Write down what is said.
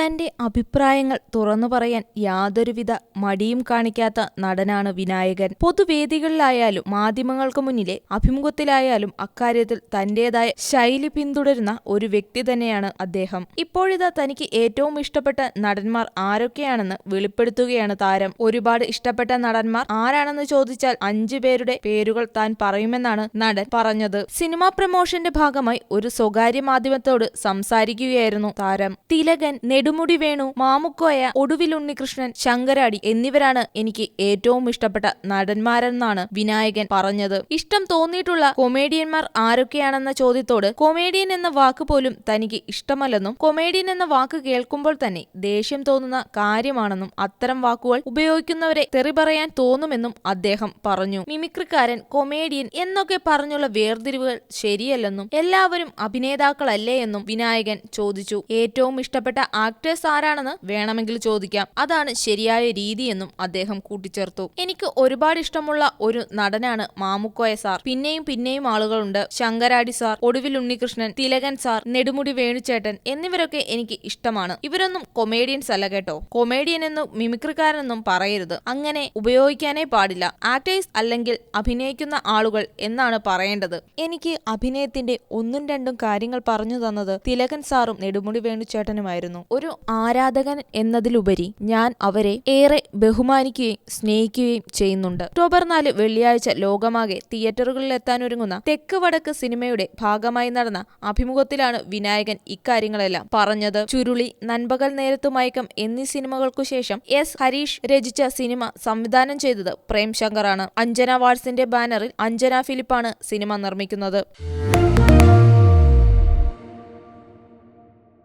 തന്റെ അഭിപ്രായങ്ങൾ തുറന്നു പറയാൻ യാതൊരുവിധ മടിയും കാണിക്കാത്ത നടനാണ് വിനായകൻ. പൊതുവേദികളിലായാലും മാധ്യമങ്ങൾക്ക് മുന്നിലെ അഭിമുഖത്തിലായാലും അക്കാര്യത്തിൽ തന്റേതായ ശൈലി പിന്തുടരുന്ന ഒരു വ്യക്തി തന്നെയാണ് അദ്ദേഹം. ഇപ്പോഴിതാ തനിക്ക് ഏറ്റവും ഇഷ്ടപ്പെട്ട നടന്മാർ ആരൊക്കെയാണെന്ന് വെളിപ്പെടുത്തുകയാണ് താരം. ഒരുപാട് ഇഷ്ടപ്പെട്ട നടന്മാർ ആരാണെന്ന് ചോദിച്ചാൽ അഞ്ചു പേരുടെ പേരുകൾ താൻ പറയുമെന്നാണ് നടൻ പറഞ്ഞത്. സിനിമാ പ്രമോഷന്റെ ഭാഗമായി ഒരു സ്വകാര്യ മാധ്യമത്തോട് സംസാരിക്കുകയായിരുന്നു താരം. തിലകൻ നെടുമുടി വേണു മാമുക്കോയ ഒടുവിൽ ഉണ്ണികൃഷ്ണൻ ശങ്കരാടി എന്നിവരാണ് എനിക്ക് ഏറ്റവും ഇഷ്ടപ്പെട്ട നടന്മാരെന്നാണ് വിനായകൻ പറഞ്ഞത്. ഇഷ്ടം തോന്നിയിട്ടുള്ള കൊമേഡിയന്മാർ ആരൊക്കെയാണെന്ന ചോദ്യത്തോട് കൊമേഡിയൻ എന്ന വാക്ക് പോലും തനിക്ക് ഇഷ്ടമല്ലെന്നും കൊമേഡിയൻ എന്ന വാക്ക് കേൾക്കുമ്പോൾ തന്നെ ദേഷ്യം തോന്നുന്ന കാര്യമാണെന്നും അത്തരം വാക്കുകൾ ഉപയോഗിക്കുന്നവരെ തെറി പറയാൻ തോന്നുമെന്നും അദ്ദേഹം പറഞ്ഞു. മിമിക്രിക്കാരൻ കൊമേഡിയൻ എന്നൊക്കെ പറഞ്ഞുള്ള വേർതിരിവുകൾ ശരിയല്ലെന്നും എല്ലാവരും അഭിനേതാക്കളല്ലേ എന്നും വിനായകൻ ചോദിച്ചു. ഏറ്റവും ഇഷ്ടപ്പെട്ട ആക്ടേഴ്സ് ആരാണെന്ന് വേണമെങ്കിൽ ചോദിക്കാം. അതാണ് ശരിയായ രീതിയെന്നും അദ്ദേഹം കൂട്ടിച്ചേർത്തു. എനിക്ക് ഒരുപാട് ഇഷ്ടമുള്ള ഒരു നടനാണ് മാമുക്കോയ സാർ. പിന്നെയും പിന്നെയും ആളുകളുണ്ട്. ശങ്കരാടി സാർ ഒടുവിൽ ഉണ്ണികൃഷ്ണൻ തിലകൻ സാർ നെടുമുടി വേണുചേട്ടൻ എന്നിവരൊക്കെ എനിക്ക് ഇഷ്ടമാണ്. ഇവരൊന്നും കൊമേഡിയൻസ് അല്ല കേട്ടോ. കൊമേഡിയൻ എന്നും മിമിക്രിക്കാരെന്നും പറയരുത്. അങ്ങനെ ഉപയോഗിക്കാനേ പാടില്ല. ആക്ടേഴ്സ് അല്ലെങ്കിൽ അഭിനയിക്കുന്ന ആളുകൾ എന്നാണ് പറയേണ്ടത്. എനിക്ക് അഭിനയത്തിന്റെ ഒന്നും രണ്ടും കാര്യങ്ങൾ പറഞ്ഞു തന്നത് തിലകൻ സാറും നെടുമുടി വേണുചേട്ടനുമായിരുന്നു. ഒരു ആരാധകൻ എന്നതിലുപരി ഞാൻ അവരെ ഏറെ ബഹുമാനിക്കുകയും സ്നേഹിക്കുകയും ചെയ്യുന്നുണ്ട്. ഒക്ടോബർ നാല് വെള്ളിയാഴ്ച ലോകമാകെ തിയേറ്ററുകളിൽ എത്താനൊരുങ്ങുന്ന തെക്ക് വടക്ക് സിനിമയുടെ ഭാഗമായി നടന്ന അഭിമുഖത്തിലാണ് വിനായകൻ ഇക്കാര്യങ്ങളെല്ലാം പറഞ്ഞത്. ചുരുളി നൻപകൽ നേരത്തു മയക്കം എന്നീ സിനിമകൾക്കു ശേഷം എസ്. ഹരീഷ് രചിച്ച സിനിമ സംവിധാനം ചെയ്തത് പ്രേം ശങ്കറാണ്. അഞ്ജന വാട്സിന്റെ ബാനറിൽ അഞ്ജന ഫിലിപ്പാണ് സിനിമ നിർമ്മിക്കുന്നത്.